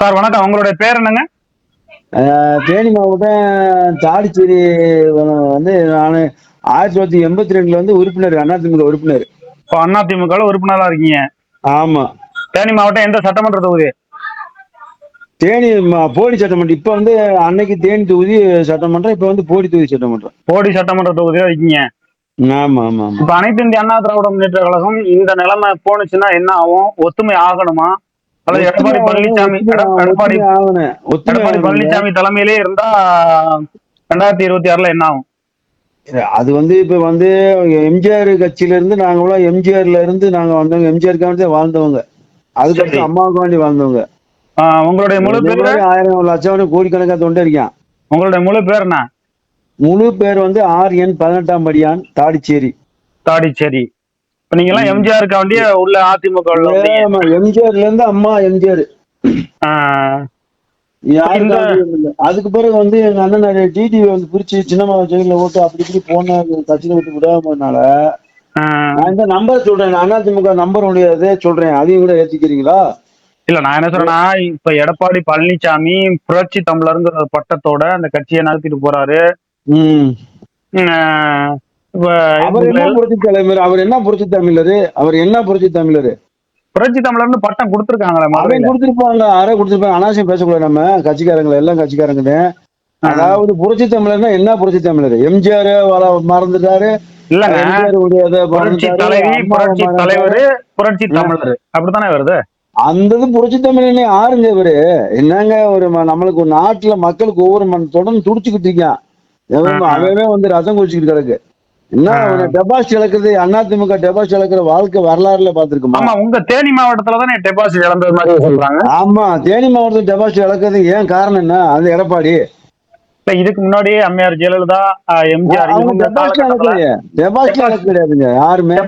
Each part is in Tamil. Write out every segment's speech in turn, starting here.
சார் வணக்கம். உங்களுடைய பேர் என்னங்க? தேனி மாவட்டம் தாடிச்சேரி வந்து நான் ஆயிரத்தி தொள்ளாயிரத்தி எண்பத்தி ரெண்டுல வந்து உறுப்பினர் அதிமுக உறுப்பினர். இப்போ அதிமுக உறுப்பினரா இருக்கீங்க? ஆமா. தேனி மாவட்டம் எந்த சட்டமன்ற தொகுதி? தேனி போடி சட்டமன்றம் இப்ப வந்து அன்னைக்கு தேனி தொகுதி சட்டமன்றம் இப்ப வந்து போடி தொகுதி சட்டமன்றம். போடி சட்டமன்ற தொகுதியில இருக்கீங்க? ஆமா ஆமா இப்ப அனைத்து இந்திய அண்ணா திராவிட முன்னேற்ற கழகம் இந்த நிலைமை போனுச்சுன்னா என்ன ஆகும்? ஒத்துமை ஆகணுமா? அல்லது எடப்பாடி பழனிசாமி எட- எடப்பாடி எடப்பாடி. பழனிசாமி தலைமையிலே இருந்தா ரெண்டாயிரத்தி இருபத்தி ஆறுல என்ன ஆகும்? அது வந்து இப்ப வந்து எம்ஜிஆர் கட்சியில இருந்து நாங்க எம்ஜிஆர்ல இருந்து நாங்க வந்தவங்க எம்ஜிஆருக்காண்டி வாழ்ந்தவங்க. அதுக்கப்புறம். அம்மாவுக்கு வேண்டி வாழ்ந்தவங்க. உங்களுடைய முழு பேர் ஆயிரம் லட்சம் கோடிக்கணக்கா தொண்டை இருக்கான் உங்களுடைய முழு பேர் என்ன? முழு பேர் வந்து ஆர் என் பதினெட்டாம் படியான் தாடிச்சேரி. தாடிச்சேரி. இப்ப நீங்க எல்லாம் எம்ஜிஆருக்கு வேண்டிய உள்ள அதிமுக எம்ஜிஆர்ல இருந்து அம்மா எம்ஜிஆர். அதுக்கு பிறகு வந்து எங்க அண்ணன் டிடிவி வந்து பிரிச்சு சின்னம்மா ஜெயில ஓட்டு அப்படி இப்படி போன கட்சியில விட்டு விடாமனால நான் இந்த நம்பர் சொல்றேன். அதிமுக நம்பர் உடையதே சொல்றேன். அதையும் கூட ஏத்திக்கிறீங்களா? இல்ல நான் என்ன சொல்றேன்னா இப்ப எடப்பாடி பழனிசாமி புரட்சி தமிழருங்கிற பட்டத்தோட அந்த கட்சியை நடத்திட்டு போறாரு. அவர் என்ன புரட்சி தலைவர்? அவர் என்ன புரட்சி தமிழரு? அவர் என்ன புரட்சி தமிழரு? புரட்சி தமிழர்னு பட்டம் கொடுத்துருக்காங்களே அவன் கொடுத்திருப்பாங்க. அரை கொடுத்திருப்பாங்க. அனாவசியம் பேசக்கூடாது நம்ம. கட்சிக்காரங்களை எல்லாம் கட்சிக்காரங்க அதாவது புரட்சி தமிழர்னா என்ன புரட்சி தமிழர்? எம்ஜிஆர் மறந்துட்டாரு. புரட்சி தமிழர். அப்படித்தானே வருது? அந்த இது புரட்சி தமிழனே யாருங்க இவரு? என்னங்க ஒரு நம்மளுக்கு ஒரு நாட்டுல மக்களுக்கு ஒவ்வொரு தொடர்ந்து துடிச்சுக்கிட்டு இருக்கான். அவனே வந்து ரசம் குடிச்சுக்கிட்டு கிடக்கு. என்ன. டெபாசிட் இழக்கிறது அதிமுக டெபாசிட் இழக்கிற வாழ்க்கை வரலாறுல பாத்துருக்குமா ஆமா உங்க தேனி மாவட்டத்துல தானே டெபாசிட் இழந்தது மாதிரி சொல்றாங்க. ஆமா தேனி மாவட்டத்தில் டெபாசிட் இழக்கிறது ஏன் காரணம் என்ன? அது எடப்பாடி. இப்ப இதுக்கு முன்னாடியே அம்மையார் ஜெயலலிதா எம்ஜிஆர் டெபாசிட் இழக்க கிடையாதுங்க யாருமே?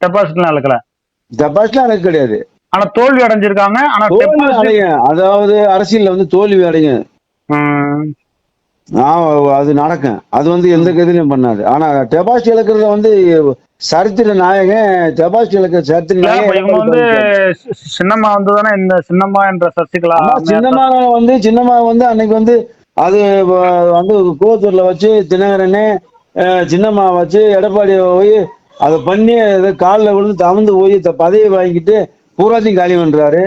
டெபாசிட்லாம் இழக்கல. டெபாசிட்லாம் இழக்க கிடையாது ஆனா தோல்வி அடைஞ்சிருக்காங்க ஆனா அதாவது அரசியல்ல வந்து தோல்வி அடையும். அது நடக்கும். அது வந்து எந்த கதிலையும் பண்ணாது. ஆனா டெபாசிட் இழக்கிறத வந்து சரித்திர நாயகன் டெபாசிட் இழக்கிற சரித்திர நாயகன் வந்து சின்னம்மா வந்துதானே இந்த சின்னம்மா என்ற சசிகலா சின்னம்மா வந்து சின்னம்மா வந்து அன்னைக்கு வந்து அது வந்து கோத்தூர்ல வச்சு தினகரனே சின்னம்மா வச்சு எடப்பாடி போய் அதை பண்ணி காலில் விழுந்து தவந்து போய் பதவி வாங்கிட்டு பூராத்தையும் காலி பண்றாரு.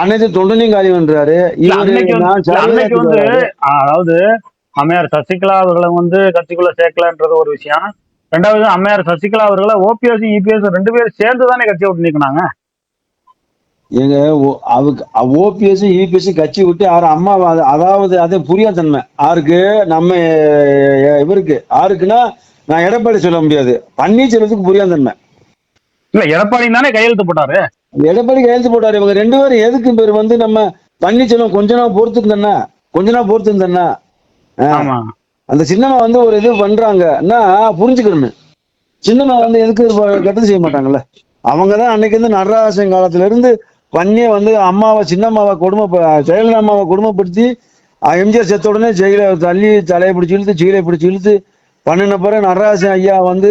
அனைத்து தொண்டனையும் காலி பண்றாரு. இவரு அதாவது அம்மையார் சசிகலா அவர்களை வந்து கட்சிக்குள்ள சேர்க்கலன்றது ஒரு விஷயம். ரெண்டாவது அம்மையார் சசிகலா அவர்களை ஓபிஎஸ் இபிஎஸ் ரெண்டு பேரும் சேர்ந்து தானே கட்சியை விட்டு நீக்கினாங்க? எங்க ஓபிஎஸ் இபிஎஸ் கட்சி விட்டு யாரும் அம்மா அதாவது அது புரியாதன்மை யாருக்கு? நம்ம இவருக்கு. யாருக்குன்னா நான் எடப்பாடி சொல்ல முடியாது. பன்னீர்செல்வத்துக்கு புரியாதன்மை இல்ல எடப்பாடி தானே கையெழுத்து போட்டாரு? எடப்பாடி கையெழுத்து போட்டாரு. இவங்க ரெண்டு பேரும் எதுக்கு பேர் வந்து நம்ம பன்னீர்செல்வம் கொஞ்ச நாள் பொறுத்து இருந்தேன்னா கொஞ்ச நாள் பொறுத்து இருந்தேன்னா ஆமா அந்த சின்னம்மா வந்து ஒரு இது பண்றாங்கன்னா புரிஞ்சுக்கணும். சின்னம்மா வந்து எதுக்கு கெட்டது செய்ய மாட்டாங்கல்ல? அவங்க தான் அன்னைக்கு வந்து நடராசன் காலத்துல இருந்து பண்ணியே வந்து அம்மாவை சின்னம்மாவை கொடுமை ஜெயலலிதா அம்மாவை கொடுமைப்படுத்தி எம்ஜிஆர் செத்த உடனே ஜெயில தள்ளி தலையை பிடிச்சி இழுத்து ஜெயிலை பிடிச்சி இழுத்து பண்ணின பிறகு நடராசன் ஐயா வந்து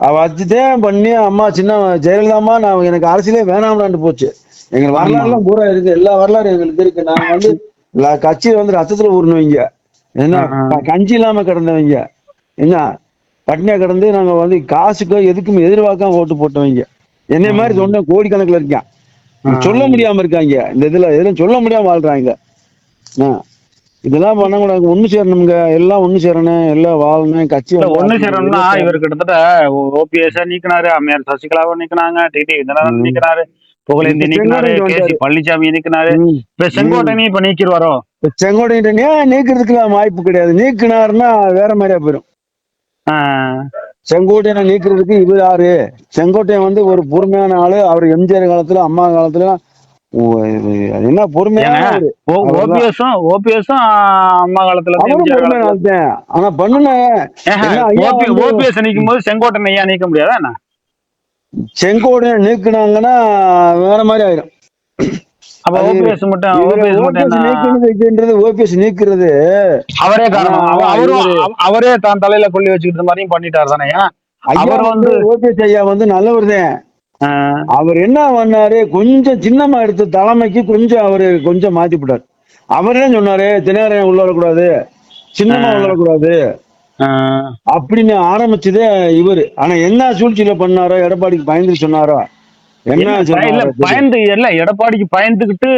வச்சுதான் பண்ணி அம்மா சின்ன ஜெயலலிதா அம்மா நான் எனக்கு அரசியலே வேணாம்லான்னு போச்சு. எங்க வரலாறுலாம் பூரா இருக்கு. எல்லா வரலாறு எங்களுக்கு இருக்கு. நாங்க வந்து எல்லா கட்சியை வந்து ரத்தத்துல ஊறினவங்க என்ன கஞ்சி இல்லாம கிடந்தவங்க. என்ன பட்னியா கிடந்து நாங்க வந்து காசுக்கோ எதுக்கும் எதிர்பார்க்காம ஓட்டு போட்டவங்க. என்னை மாதிரி சொன்ன கோடிக்கணக்கில் இருக்கான். சொல்ல முடியாம இருக்காங்க. இந்த இதுல எதுவும் சொல்ல முடியாம வாழ்றாங்க. இதெல்லாம் பண்ணக்கூடாது. ஒண்ணு சேரணுங்க எல்லாம் ஒண்ணு சேரணும். எல்லாம் வாழணும். கட்சி ஒண்ணு சேரணும்னா இவர் கிட்டத்தட்ட ஓபிஎஸ் நீக்கினாரு. அம்மையார் சசிகலாவை நீக்கினாங்க. டிடி ம். நீக்கினாரு. புகழேந்தி நீக்கினாரு செங்கோட்டையன் கே சி பழனிசாமி நீக்கினாரு. இப்ப செங்கோட்டையனையும் இப்ப நீக்கிடுவாரோ? இப்ப செங்கோட்டையன் ஏன் நீக்கிறதுக்குலாம் வாய்ப்பு கிடையாது. நீக்கினாருன்னா வேற மாதிரியா போயிடும் ஆஹ் செங்கோட்டையனை நீக்கிறதுக்கு இவர் யாரு? செங்கோட்டையன் வந்து ஒரு பொறுமையான ஆளு. அவர் எம்ஜிஆர் காலத்துல அம்மா காலத்துல என்ன பொறுமையான. ஓபிஎஸும் ஓபிஎஸும் அம்மா காலத்துல ஆனா பண்ணுன ஓபிஎஸ் நீக்கும் போது செங்கோட்டன் ஐயா நீக்க முடியாதா செங்கோட்டையன் நீக்குனாங்கன்னா வேற மாதிரி ஆயிடும். அப்ப ஓபிஎஸ் மட்டும் மட்டும் நீக்குறது அவரே காரணம். அவரும் அவரே தான் தலையில கொள்ளி வச்சுக்கிட்ட மாதிரியும் பண்ணிட்டாரு தானே? அவர் வந்து ஓபிஎஸ் ஐயா வந்து நல்லவர் தான் ஆஹ் அவர் என்ன பண்ணாரு? கொஞ்சம் சின்னமா எடுத்த தலைமைக்கு கொஞ்சம் அவரு கொஞ்சம் மாத்தி விட்டார் அவரே சொன்னாரு தினகரன் உள்ள வரக்கூடாது. சின்னம்மா உள்ள வரக்கூடாது. அப்படின்னு ஆரம்பிச்சதே இவரு. ஆனா என்ன சூழ்ச்சியில பண்ணாரோ எடப்பாடிக்கு பயந்து சொன்னாரோ என்ன. பயந்து இல்ல எடப்பாடிக்கு பயந்துகிட்டு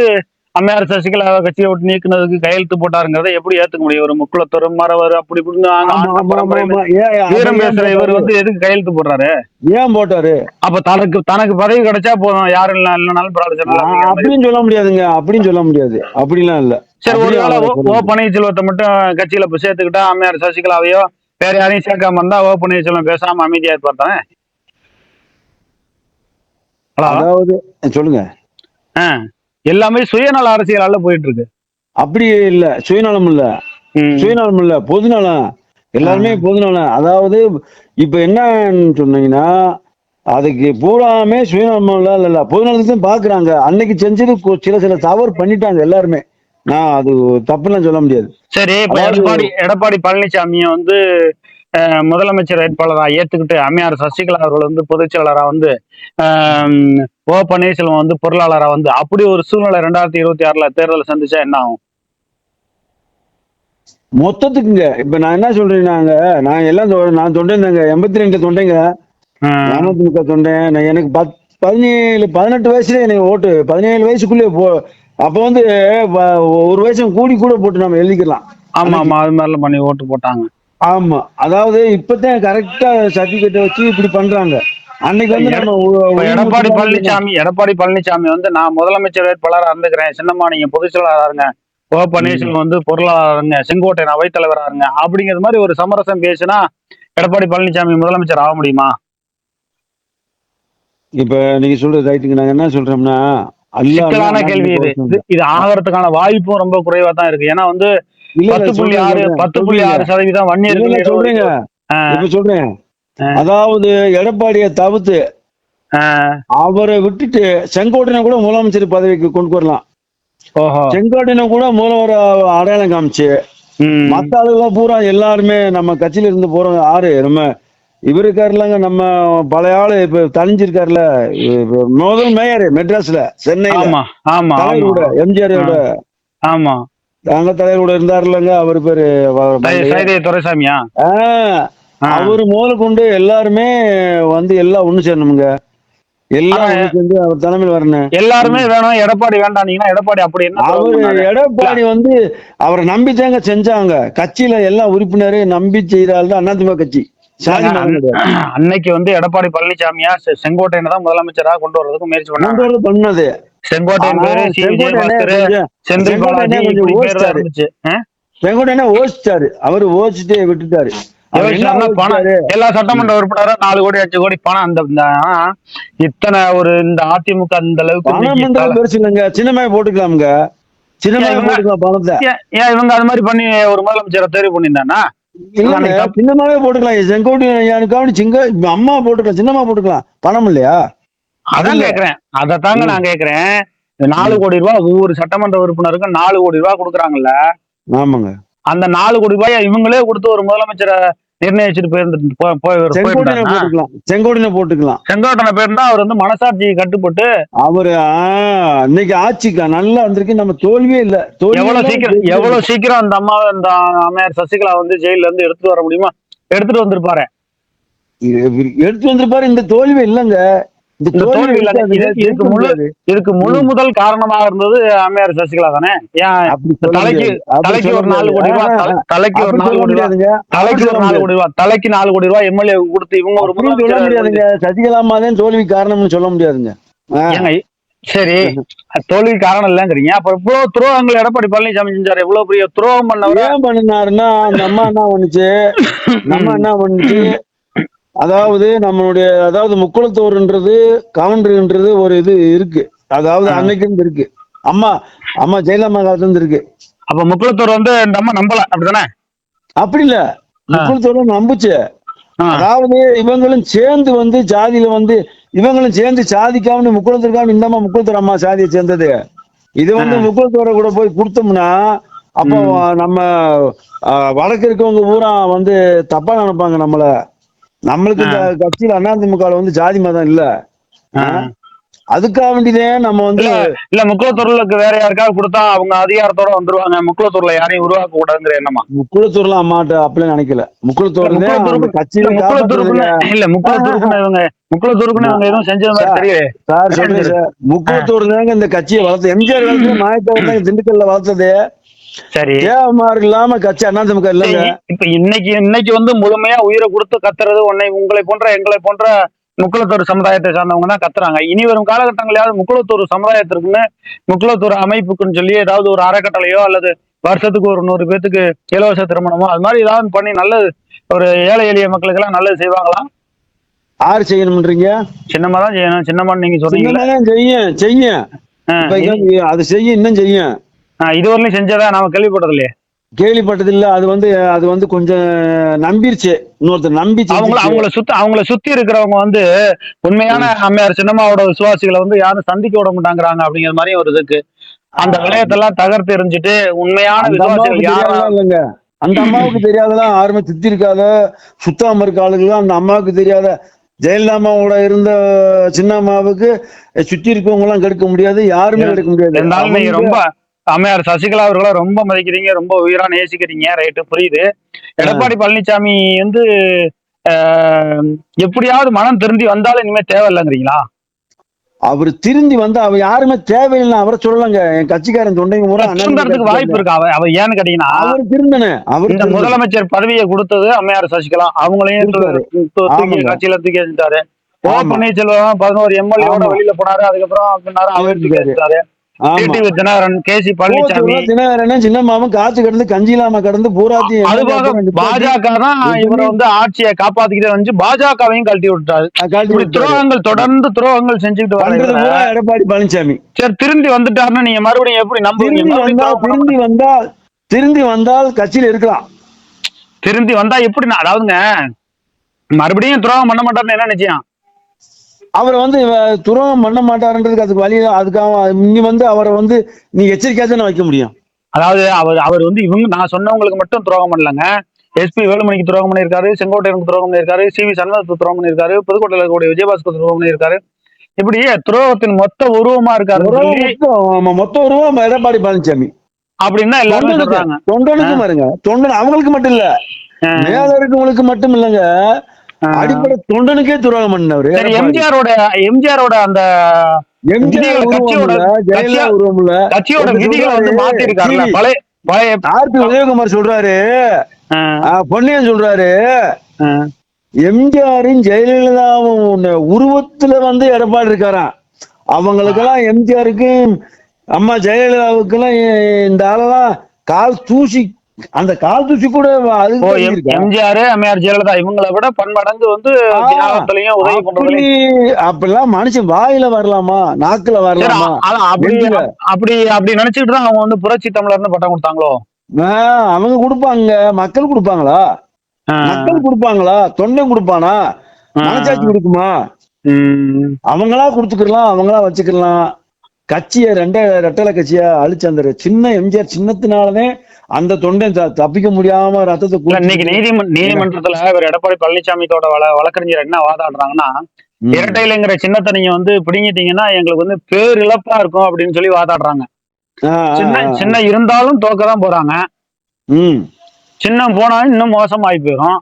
அம்மையார் சசிகலா கட்சியை விட்டு நீக்குனதுக்கு கையெழுத்து போட்டாருங்கிறத எப்படி ஏத்துக்க முடியும்? ஒரு முக்குளத்தொரு மறவர் அப்படி வீரம் பேசுற இவர்? வந்து எதுக்கு கையெழுத்து போடுறாரு? ஏன் போட்டாரு? அப்ப தனக்கு தனக்கு பதவி கிடைச்சா போதும் யாரும் இல்ல இல்லைனாலும். அப்படின்னு சொல்ல முடியாதுங்க அப்படின்னு சொல்ல முடியாது. அப்படிலாம் இல்ல. சரி ஒருவேளை அவரை ஓ பன்னீர்செல்வத்தை மட்டும் கட்சியில இப்ப சேர்த்துக்கிட்டா அம்மையார் சசிகலாவையோ வேற யாரையும் சேர்க்காம இருந்தா ஓ பன்னீர்செல்வம் பேசாம அமைதியா இருப்பார் தானே? ஹலோ? அதாவது சொல்லுங்க. எல்லாமே சுயநல அரசியலால போயிட்டு இருக்கு அப்படி இல்ல சுயநலம் இல்ல. சுயநலம் இல்ல பொதுநலம். எல்லாருமே பொதுநலம். அதாவது இப்ப என்னன்னு சொன்னீங்கன்னா அதுக்கு பூராமே சுயநலம் இல்ல இல்ல, பொதுநலத்தையும் பாக்குறாங்க. அன்னைக்கு செஞ்சது சில சில தவறு பண்ணிட்டாங்க எல்லாருமே. அது தப்புலாம் சொல்ல முடியாது. சரி இப்ப எடப்பாடி எடப்பாடி பழனிசாமியை வந்து முதலமைச்சர் வேட்பாளரா ஏத்துக்கிட்டு அம்மையார் சசிகலா அவர்கள் வந்து பொதுச் செயலரா வந்து ஓ பன்னீர்செல்வம் வந்து பொருளாளரா வந்து அப்படி ஒரு சூழ்நிலை ரெண்டாயிரத்தி இருபத்தி ஆறுல தேர்தலை சந்திச்சா என்ன ஆகும்? மொத்தத்துக்குங்க. இப்ப நான் என்ன சொல்றேன்னாங்க நான் எல்லாம் நான் தொண்டேங்க. எண்பத்தி ரெண்டு தொண்டைங்க ம். அதிமுக தொண்டேன். நான் எனக்கு பத் பதினேழு பதினெட்டு வயசுல எனக்கு ஓட்டு பதினேழு வயசுக்குள்ளே போ அப்ப வந்து ஒரு வயசு கூடி கூட போட்டு நம்ம எழுதிக்கலாம். ஆமா ஆமா அது மாதிரிலாம் பண்ணி ஓட்டு போட்டாங்க. ஆமா அதாவது இப்பதான் கரெக்டா சர்டிபிகேட் வச்சு இப்படி பண்றாங்க. அன்னைக்கு வந்து நம்ம எடப்பாடி. பழனிசாமி எடப்பாடி பழனிசாமி வந்து நான் முதலமைச்சர் வேட்பாளரா இருந்துக்கிறேன். சின்னம்மா நீங்க பொதுச் செயலாளரா இருங்க. ஓ பன்னீர்செல்வம் வந்து பொருளாளருங்க செங்கோட்டையன் அவைத்தலைவரா இருங்க. அப்படிங்கிற மாதிரி ஒரு சமரசம் பேசினா எடப்பாடி பழனிசாமி முதலமைச்சர் ஆக முடியுமா? இப்ப நீங்க சொல்றது ரைட்டுங்க நாங்க என்ன சொல்றோம்னா சிக்கலான கேள்வி இது. இது- ஆகிறதுக்கான வாய்ப்பும் ரொம்ப குறைவா தான் இருக்கு. ஏன்னா வந்து பத்து புள்ளி ஆறு பத்து புள்ளி. ஆறு சதவீதம் வன்னியர்கள் சொல்றீங்க. இப்ப சொல்றேன். அதாவது எடப்பாடியை தவிர்த்து அவரை விட்டுட்டு செங்கோட்டையனை கூட முதலமைச்சர் பதவிக்கு கொண்டு வரலாம். செங்கோட்டையனை கூட முதல்வர் அடையாளம் காமிச்சு. மத்த ஆளுங்க பூரா எல்லாருமே நம்ம கட்சியில இருந்து போறவங்க ஆறு நம்ம இவரு இருக்காருலங்க நம்ம பழைய ஆளு இப்ப தனிஞ்சிருக்காருல முதல் மேயர் மெட்ராஸ்ல சென்னையில. ஆமா ஆமா தலைவர் கூட ஆமா எம்ஜிஆரோட ஆமா. அங்க தலைவர் கூட இருந்தாருலங்க அவர் பேரு துரைசாமியா. அவரு முதல் கொண்டு எல்லாருமே வந்து எல்லாம் ஒண்ணு வரணும். எல்லாருமே வேணும் எடப்பாடி வேண்டானீங்கன்னா எடப்பாடி அப்படி அவரு? எடப்பாடி வந்து அவரை நம்பித்தாங்க செஞ்சாங்க. கட்சியில எல்லா உறுப்பினரு நம்பி செய்யறாள் தான் அதிமுக கட்சி. அன்னைக்கு வந்து எடப்பாடி பழனிசாமியா செங்கோட்டையனை தான் முதலமைச்சரா கொண்டு வர்றதுக்கு முயற்சி பண்ணாங்க. பண்ணது. செங்கோட்டையன் பேரு செங்கோட்டையனே ஓசிச்சாரு. அவரு ஓசிட்டே விட்டுட்டாரு? எல்லா சட்டமன்ற உறுப்பினரும் நாலு கோடி அஞ்சு கோடி பணம் அந்த இத்தனை ஒரு இந்த அதிமுக அந்த அளவுக்கு பெருசு இல்லைங்க. சின்னமாய் போட்டுக்கலாமுங்க. சின்னமாய் ஏன் போட்டுக்கலாம் பணத்தை. ஏன் இவங்க அது மாதிரி பண்ணி ஒரு முதலமைச்சரை தேர்வு பண்ணியிருந்தானா. சின்னமாவே போட்டுக்கலாம். செங்கோட்டையனுக்காக சிங்க அம்மா போட்டுக்கலாம் சின்னமா போட்டுக்கலாம். பணம் இல்லையா? அதான். கேக்குறேன். அதத்தாங்க நான் கேக்குறேன். நாலு கோடி ரூபாய் ஒவ்வொரு சட்டமன்ற உறுப்பினருக்கும் நாலு கோடி ரூபாய் கொடுக்குறாங்கல்ல. ஆமாங்க. அந்த நாலு கோடி ரூபாய் இவங்களே கொடுத்து ஒரு முதலமைச்சரை நிர்ணயிச்சுட்டு போயிருந்து போ- போய் செங்கோட்டையனை போயிருந்தாருன்னா, போட்டுக்கலாம். செங்கோட்டனை போயிருந்தா அவர் வந்து மனசாட்சி கட்டுப்பட்டு அவரு இன்னைக்கு ஆட்சிக்கா நல்லா வந்திருக்கு. நம்ம தோல்வியே இல்ல. எவ்வளவு சீக்கிரம் எவ்வளவு சீக்கிரம் அந்த அம்மா அந்த அம்மையார் சசிகலா வந்து ஜெயில இருந்து எடுத்துட்டு வர முடியுமா? எடுத்துட்டு வந்திருப்பாரு. எடுத்து வந்திருப்பாரு. இந்த தோல்வி இல்லங்க. இதுக்கு முழு- முதல் காரணமாக இருந்தது அம்மையார் சசிகலா தானே? தலைக்கு தலைக்கு ஒரு நாலு. கோடி ரூபாய் தலைக்கு ஒரு நாலு கோடி ரூபாய். தலைக்கு ஒரு நாலு. கோடி ரூபாய் தலைக்கு நாலு கோடி ரூபாய் எம்எல்ஏ கொடுத்து இவங்க ஒரு சொல்ல முடியாதுங்க. சசிகலாமா தான் தோல்வி காரணம்னு சொல்ல முடியாதுங்க. சரி. தோல்வி காரணம் இல்லைங்கிறீங்க. அப்ப இவ்வளவு துரோகங்கள் எடப்பாடி பழனிசாமி செஞ்சாரு. இவ்வளவு பெரிய துரோகம் பண்ணவர ஏன் பண்ணினாருன்னா அந்த அம்மா என்ன பண்ணுச்சு? நம்ம என்ன பண்ணுச்சு? அதாவது நம்மளுடைய அதாவது முக்குளத்தோர்ன்றது கவுண்டர்ன்றது ஒரு இது இருக்கு. அதாவது. அன்னைக்கு இருக்கு. அம்மா அம்மா ஜெயலலிதா காலத்துல இருந்து இருக்கு. அப்ப முக்குளத்தூர் வந்து இந்த அம்மா நம்பல அப்படிதானே அப்படி இல்ல. முக்குளத்தோர் நம்புச்சு. அதாவது இவங்களும் சேர்ந்து வந்து ஜாதியில வந்து இவங்களும் சேர்ந்து சாதிக்காம முக்குளத்திற்காக இந்த அம்மா முக்குளத்தூர் அம்மா சாதியை சேர்ந்தது. இது வந்து. முக்குளத்தோர கூட போய் கொடுத்தோம்னா அப்போ நம்ம வடக்கு இருக்கவங்க பூரா வந்து தப்பா நினைப்பாங்க நம்மள. நம்மளுக்கு இந்த கட்சியில அதிமுக வந்து ஜாதி மதம் இல்ல. அதுக்காக வேண்டிதான் நம்ம வந்து இல்ல முக்குளத்தூர்லுக்கு வேற யாருக்காவது கொடுத்தா அவங்க அதிகாரத்தோட வந்துருவாங்க. முக்குளத்தூர்ல யாரையும் உருவாக்க கூடாதுங்கிற எண்ணமா? முக்குளத்தூர்ல அம்மாட்ட அப்படிலாம் நினைக்கல. முக்குளத்தூருக்கு- கட்சியில முக்குளத்தூருக்குன்னு. இல்ல முக்குளத்தூருக்குன்னு இவங்க முக்குளத்தூருக்குன்னு இவங்க எதுவும் செஞ்சது மாதிரி தெரியல. சார் சொல்றேன் சார். முக்குளத்தூர் இந்த கட்சியை வளர்த்து எம்ஜிஆர் மாயத்தவர் தான் திண்டுக்கல்ல வளர்த்தது. சரி. தேவமார் இல்லாம கட்சி அண்ணா திமுக இல்லைங்க. இப்ப இன்னைக்கு இன்னைக்கு வந்து முழுமையா உயிரை கொடுத்து கத்துறது உன்னை உங்களை போன்ற எங்களை போன்ற முக்குளத்தூர் சமுதாயத்தை சார்ந்தவங்க தான் கத்துறாங்க. இனி வரும் காலகட்டங்களையாவது முக்குளத்தூர் சமுதாயத்திற்குன்னு முக்குளத்தூர் அமைப்புக்குன்னு சொல்லி ஏதாவது ஒரு அறக்கட்டளையோ அல்லது வருஷத்துக்கு ஒரு நூறு பேத்துக்கு இலவச திருமணமோ அது மாதிரி ஏதாவது பண்ணி நல்லது ஒரு ஏழை எளிய மக்களுக்கு எல்லாம் நல்லது செய்வாங்களா? யார் செய்யணும்ன்றீங்க? சின்னமா தான் செய்யணும். சின்னமான்னு நீங்க சின்னதான் செய்யும் செய்யும். அது செய்யும் இன்னும் செய்யும். இதுவரையிலும் செஞ்சதா? நாம கேள்விப்பட்டது இல்லையே கேள்விப்பட்டது இல்ல அது வந்து அது வந்து கொஞ்சம் நம்பிருச்சு. இன்னொருத்தர் நம்பி அவங்கள. அவங்கள சுத்தி அவங்கள சுத்தி இருக்கிறவங்க வந்து உண்மையான அம்மையார் சின்னம்மாவோட விசுவாசிகளை வந்து யாரும் சந்திக்க விட மாட்டாங்கிறாங்க அப்படிங்கிற மாதிரி ஒரு இருக்கு அந்த விளையத்தெல்லாம் தகர்த்து எறிஞ்சிட்டு உண்மையான விசுவாசிகள் அம்மாவுக்கு யாரா தெரியாததெல்லாம் இல்லைங்க. அந்த அம்மாவுக்கு தெரியாததான் யாருமே சுத்தி இருக்காத சுத்தாம இருக்க ஆளுகள் அந்த அம்மாவுக்கு தெரியாத ஜெயலலிதா அம்மாவோட இருந்த சின்ன அம்மாவுக்கு சுத்தி இருக்கவங்க எல்லாம் கெடுக்க முடியாது யாருமே கெடுக்க முடியாது. ரொம்ப அம்மையார் சசிகலா அவர்களை ரொம்ப மதிக்கிறீங்க ரொம்ப உயிரா நேசிக்கிறீங்க. ரைட்டு புரியுது. எடப்பாடி பழனிசாமி வந்து எப்படியாவது மனம் திருந்தி வந்தாலும் இனிமே தேவையில்லைங்கிறீங்களா? அவர் திருந்தி வந்து அவர் யாருமே தேவையில்லை அவரை சொல்லலங்க. என் கட்சிக்காரன் தொண்டைங்க முறை வாய்ப்பு இருக்கா? அவ அவ ஏன்னு கேட்டீங்கன்னா அவர் திருந்தனே அவர் இந்த முதலமைச்சர் பதவியை கொடுத்தது அம்மையார் சசிகலா. அவங்களையும். கட்சியில தூக்கி வச்சுட்டாரு ஓ. பன்னீர்செல்வம் பதினோரு எம்எல்ஏவோட ஆமா. வெளியில போனாரு. அதுக்கப்புறம் அவர் தூக்கி. வச்சுட்டாரு தினகரன் கே சி பழனிசாமி சின்ன சின்ன மாமன் காத்து கிடந்து கஞ்சி இல்லாம கிடந்து போக பாஜக தான் இவரை வந்து ஆட்சியை காப்பாத்திக்கிட்டே வந்து பாஜகவையும் கழட்டி விட்டாரு. துரோகங்கள் தொடர்ந்து துரோகங்கள் செஞ்சுக்கிட்டு பண்றது வர பூரா எடப்பாடி பழனிசாமி சரி திருந்தி வந்துட்டாருன்னா நீங்க மறுபடியும் எப்படி நம்புவீங்க? திருந்தி வந்தால் திருந்தி வந்தால் கட்சியில இருக்கலாம். திருந்தி வந்தா எப்படி அதாவதுங்க மறுபடியும் துரோகம் பண்ண மாட்டாருன்னு என்ன நிச்சயம்? அவர் வந்து துரோகம் பண்ண மாட்டாருன்றதுக்கு அதுக்கு வழி அதுக்காக இங்க வந்து அவரை வந்து நீ எச்சரிக்கையா தானே வைக்க முடியும். அதாவது அவர் அவர் வந்து இவங்க நான் சொன்னவங்களுக்கு மட்டும் துரோகம் பண்ணலங்க. எஸ்பி வேலுமணிக்கு துரோகம் பண்ணியிருக்காரு செங்கோட்டையனுக்கு துரோகம் பண்ணியிருக்காரு சி வி சண்முகத்துக்கு துரோகம் பண்ணியிருக்காரு புதுக்கோட்டையில் இருக்கக்கூடிய விஜயபாஸ்கர் துரோகம் பண்ணியிருக்காரு. இப்படி துரோகத்தின் மொத்த உருவமா இருக்காரு மொத்த உருவம் எடப்பாடி பழனிசாமி அப்படின்னு எல்லாருமே தொண்டனுக்கு சொல்றாங்க. தொண்டனுக்கு பாருங்க. தொண்டன் அவங்களுக்கு மட்டும் இல்ல. மேல இருக்கவங்களுக்கு மட்டும் இல்லங்க. அடிப்படை தொண்டனுக்கே துரோகம் பண்ணவர். எம்ஜிஆரோட எம்ஜிஆரோட அந்த எம்ஜிஆர் கட்சியோட- ஜெயலலிதா கட்சியோட விதிகளை வந்து சொல்றாரு, மாத்தி இருக்காருல்ல டிவி. பழைய பழைய ஆர்பி உதயகுமார் சொல்றாரு. ஆ, ஆ, பொன்னியன் சொல்றாரு. எம்ஜிஆரின் ஜெயலலிதாவும் உருவத்துல வந்து எடப்பாடி இருக்காராம். அவங்களுக்கெல்லாம் எம்ஜிஆருக்கு அம்மா ஜெயலலிதாவுக்கெல்லாம் இந்த ஆளெல்லாம் கால் தூசி அந்த கால் தூசி கூட. எம்ஜிஆர் அம்மையார் ஜெயலலிதா இவங்களை விட பன்மடங்கு வந்து உதவி அப்படிலாம் மனுஷன் வாயில வரலாமா நாக்குல வரலாமா அப்படி. அப்படி அப்படி நினைச்சுட்டு தான் அவங்க வந்து புரட்சி தமிழர்னு பட்டம் கொடுத்தாங்களோ அவங்க கொடுப்பாங்க மக்கள் கொடுப்பாங்களா. மக்கள் கொடுப்பாங்களா தொண்டன் கொடுப்பானா. மனசாட்சி கொடுக்குமா. அவங்களா கொடுத்துக்கலாம் அவங்களா வச்சுக்கலாம் கட்சியை ரெண்ட ரெட்டலை கட்சியா அழிச்ச அந்த சின்ன எம்ஜிஆர் சின்னத்தினாலதே அந்த தொண்டன் த- தப்பிக்க முடியாம ரத்தத்தை இன்னைக்கு நீதிமன்ற நீதிமன்றத்துல இவர் எடப்பாடி பழனிசாமியோட வழ வழக்கறிஞர் என்ன வாதாடுறாங்கன்னா ம். இரட்டையிலங்கிற சின்னத்தை நீங்க வந்து பிடுங்கிட்டீங்கன்னா எங்களுக்கு வந்து பேரிழப்பா இருக்கும் அப்படின்னு சொல்லி வாதாடுறாங்க. சின்ன. சின்ன இருந்தாலும் தோக்க தான் போறாங்க. ம். சின்ன போனாலும் இன்னும் மோசமாயி போயிடும்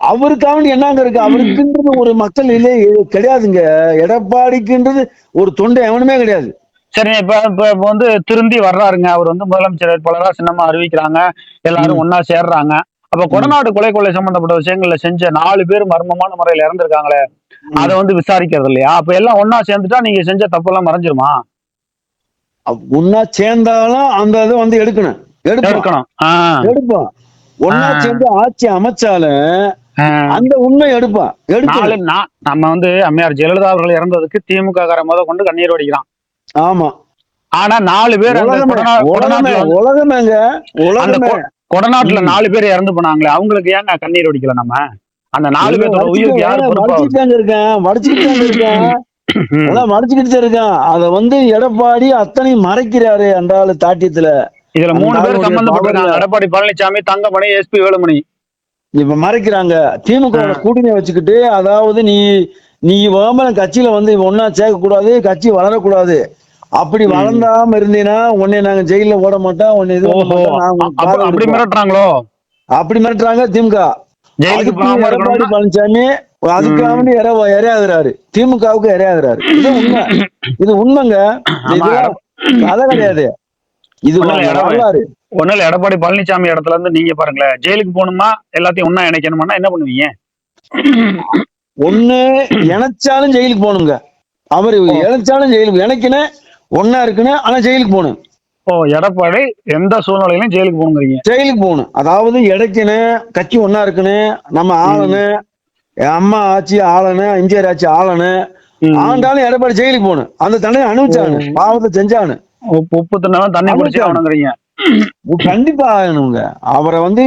அவருக்காண்டி என்னங்க இருக்கு? அவருக்குன்றது ஒரு மக்கள் இல்லை கிடையாதுங்க. எடப்பாடிக்குன்றது ஒரு தொண்டை எவனுமே கிடையாது. சரி இப்ப இப்ப இப்ப வந்து திருந்தி வர்றாருங்க. அவர் வந்து முதலமைச்சர் வேட்பாளரா சின்னமா அறிவிக்கிறாங்க. எல்லாரும் ஒன்னா சேர்றாங்க. அப்ப கொடநாடு கொலை கொள்ளை சம்பந்தப்பட்ட விஷயங்கள்ல செஞ்ச நாலு பேர் மர்மமான முறையில இறந்திருக்காங்களே அதை வந்து விசாரிக்கிறது இல்லையா? அப்ப எல்லாம் ஒன்னா சேர்ந்துட்டா நீங்க செஞ்ச தப்பெல்லாம் மறைஞ்சிருமா? ஒன்னா சேர்ந்தாலும் அந்த இதை வந்து எடுக்கணும். எடுக்கணும். எடுப்போம். ஒன்னா. சேர்ந்து ஆட்சி அமைச்சாலும். அந்த உண்மை எடுப்பான் எடுக்கணும். நா- நம்ம வந்து அம்மையார் ஜெயலலிதா அவர்கள் இறந்ததுக்கு திமுக கார முத கொண்டு கண்ணீர் வடிக்கிறான். ஆமா. ஆனா நாலு பேர் உலகமேங்க உலகமே. கொடநாட்டுல. நாலு பேர் இறந்து போனாங்களே அவங்களுக்கு ஏங்க கண்ணீர் வடிக்கல நம்ம? அந்த நாலு பேர்த்தோட உயிருக்கு யாரு மடிச்சுக்கிட்டாங்க இருக்கேன் மடிச்சுக்கிட்டாங்க இருக்கேன். அதான் மடிச்சுக்கிட்டு தான் இருக்கான். அத வந்து எடப்பாடி அத்தனை மறைக்கிறாரு அந்த ஆளு தாட்டியத்துல. இதுல மூணு பேர் சம்பந்தப்பட்டிருக்காங்க எடப்பாடி பழனிசாமி தங்கமணி எஸ்பி வேலுமணி. இப்ப மறைக்கிறாங்க. திமுக. கூட்டணி வச்சுக்கிட்டு அதாவது நீ நீ வேம கட்சியில வந்து ஒன்னா சேர்க்க கூடாது கட்சி வளரக்கூடாது. அப்படி வளர்ந்தாம இருந்தீங்கன்னா உன்னை நாங்க ஜெயில ஓட மாட்டோம் உன்னை இது அப்படி. மிரட்டுறாங்களோ? அப்படி மிரட்டுறாங்க திமுக. எடப்பாடி பழனிசாமி அதுக்கு அவனு இரையாகிறாரு திமுகவுக்கு இரையாகிறாரு இது உண்மை. இது உண்மைங்க. கதை கிடையாது. இது. வரலாறு. இல்ல எடப்பாடி பழனிசாமி இடத்துல இருந்து நீங்க பாருங்களேன் ஜெயிலுக்கு போகணுமா எல்லாத்தையும் ஒண்ணா இணைக்கணுமா என்ன பண்ணுவீங்க? ஒண்ணு இணைச்சாலும் ஜெயிலுக்கு போகணுங்க. அவரு இணைச்சாலும் ஜெயிலுக்கு இணைக்கணும் ஒன்னா இருக்கணும் ஆனா ஜெயிலுக்கு போகணும். ஓ எடப்பாடி எந்த சூழ்நிலையிலும் ஜெயிலுக்கு போகணுங்கிறீங்க. ஜெயிலுக்கு போகணும். அதாவது இடைக்கணும் கட்சி ஒன்னா இருக்கணும் நம்ம ஆளணும் என் அம்மா ஆளணும் எம்ஜிஆர் ஆட்சி ஆளணும் ம். ஆண்டாலும் எடப்பாடி ஜெயிலுக்கு போகணும். அந்த தண்டனை அனுபவிச்சானு பாவத்தை செஞ்சானு. உப்பு தண்ணி குடிச்சு அனுப்பிச்சாங்க. ஆகணுங்கிறீங்க. கண்டிப்பா ஆகணுங்க. அவரை வந்து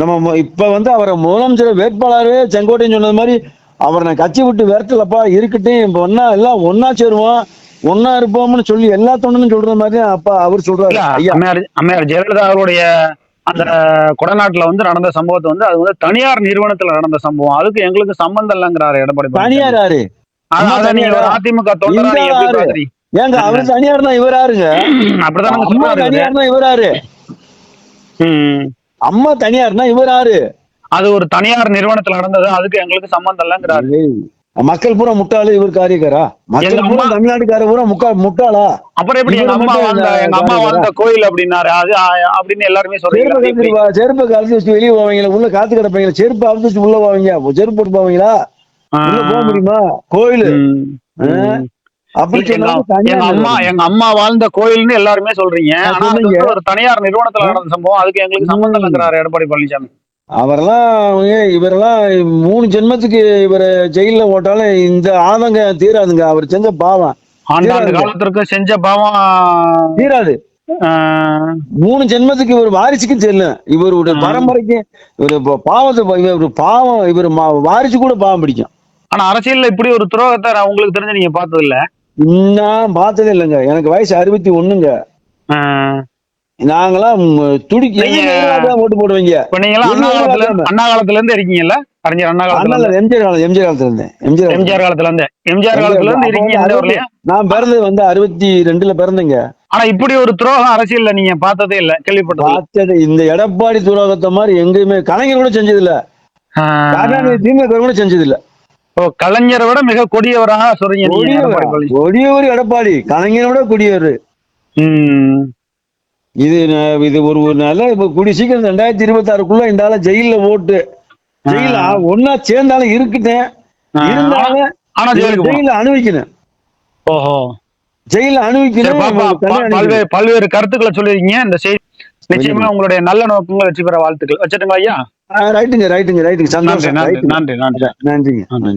நம்ம இப்ப வந்து அவரை முதலமைச்சர் வேட்பாளரே செங்கோட்டையன் சொன்னது மாதிரி அவரை நான் கட்சி விட்டு விரட்டலப்பா இருக்கட்டும் இப்ப ஒன்னா எல்லாம் ஒன்னா சேருவோம் ஒன்னா இருப்போம்னு சொல்லி எல்லா தொண்டனும் சொல்ற மாதிரி தான் அப்பா அவர் சொல்றாரு. அம்மையார் அம்மையார் ஜெயலலிதா அவருடைய அந்த கொடநாட்டுல வந்து நடந்த சம்பவத்தை வந்து அது வந்து தனியார் நிறுவனத்துல நடந்த சம்பவம். அதுக்கு எங்களுக்கு சம்பந்தம் இல்லைங்கிறாரு எடப்பாடி. தனியார் யாரு? தனியாரா? அதிமுக தொண்டரா ஏங்க அவர் தனியார்னா இவர் யாருங்க? அப்படிதானே அம்மா சொல்றாரு இவரு. தனியார்னா இவர் யாரு? ம். அம்மா தனியார்னா இவர் யாரு? அது ஒரு நிறுவனத்துல நடந்தது அதுக்கு எங்களுக்கு சம்பந்தம் இல்லைங்கிறாரு. மக்கள் பூரா முட்டாளு இவர் காரியக்காரா? மக்கள் பூரா தமிழ்நாட்டுக்கார பூரா முக்கா முட்டாளா? அப்புறம் எப்படி எங்க அம்மா இந்த எங்க அம்மா? வாழ்ந்த கோயில் அப்படின்னாரு? அது அப்படின்னு எல்லாருமே சொல்றீங்க செருப்பு கழட்டி வச்சு வெளியே போவீங்களா? உள்ள காத்து கிடப்பீங்களா? செருப்பு அவுத்து வச்சு உள்ள போவீங்க செருப்பு போட்டு போவீங்களா? உள்ள போக முடியுமா? கோயிலு? அப்படி எங்க தனியார் அம்மா. எங்க அம்மா வாழ்ந்த கோயில்னு எல்லாருமே சொல்றீங்க. ஆனா. வந்து ஒரு தனியார் நிறுவனத்துல நடந்த சம்பவம். அதுக்கு எங்களுக்கு சம்பந்தம் இல்லைங்கிறாரு எடப்பாடி பழனிசாமி. அவரெல்லாம் இவரெல்லாம் மூணு ஜென்மத்துக்கு இவரை ஜெயில ஓட்டாலும் இந்த ஆதங்கம் தீராதுங்க. அவர் செஞ்ச பாவம். ஆண்டாண்டு. காலத்திற்கு செஞ்ச பாவம் தீராது. மூணு ஜென்மத்துக்கு இவர் வாரிசுக்கும் செல்லும் இவருடைய. பரம்பரைக்கு இவர் பாவத்தை இவர் பாவம் இவர் வாரிசு கூட பாவம் பிடிக்கும். ஆனா அரசியல்ல இப்படி ஒரு துரோகத்தை உங்களுக்கு தெரிஞ்சு நீங்க பார்த்தது இல்ல நான் பார்த்ததே இல்லைங்க. எனக்கு வயசு அறுபத்தி ஒண்ணுங்க. நாங்களாம் துடிக்க ஓட்டு போடுவீங்க? இப்ப நீங்க எல்லாம் அண்ணா காலத்துல இல்லாம. அண்ணா காலத்துல இருந்து இருக்கீங்கல்ல? அறிஞர் அண்ணா காலத்துல இருந்து? எம்ஜிஆர் காலம் எம்ஜிஆர் காலத்துல. இருந்தேன் எம்ஜிஆர். எம்ஜிஆர் காலத்துல இருந்து எம்ஜிஆர் காலத்துல இருந்து இருக்கீங்க நான் பிறந்தது வந்து அறுபத்தி ரெண்டுல பிறந்தேங்க. ஆனா இப்படி ஒரு துரோகம் அரசியல்ல நீங்க பார்த்ததே இல்ல கேள்விப்பட்டது. பார்த்தது இந்த எடப்பாடி துரோகத்தை மாதிரி எங்கேயுமே கலைஞர் கூட செஞ்சது இல்ல திமுக கூட செஞ்சது இல்ல ஓ, கலைஞரை விட மிக கொடியவராக சொல்றீங்க எடப்பாடி. கொடியவர் எடப்பாடி. கலைஞரோட கொடியவர். ம். இது இது ஒரு ஒரு நல்ல இப்ப கூடிய சீக்கிரம் ரெண்டாயிரத்தி இருபத்தி ஆறுக்குள்ள இந்த ஆள ஜெயில ஓட்டு ஜெயில ஒன்னா சேர்ந்தாலும் இருக்கட்டேன் இருந்தாலும். ஜெயில அனுபவிக்கணும். ஓஹோ. ஜெயில அனுபவிக்கணும். பல்வேறு பல்வேறு கருத்துக்களை சொல்லிருக்கீங்க இந்த செய்தி நிச்சயமா உங்களுடைய நல்ல நோக்கங்களை வச்சு பெற வாழ்த்துக்கள். வச்சுட்டுங்களா ஐயா? ரைட்டுங்க ரைட்டுங்க ரைட்டுங்க. நன்றி சந்தோஷம் நன்றி நன்றி. நன்றி நன்றிங்க. நன்றி.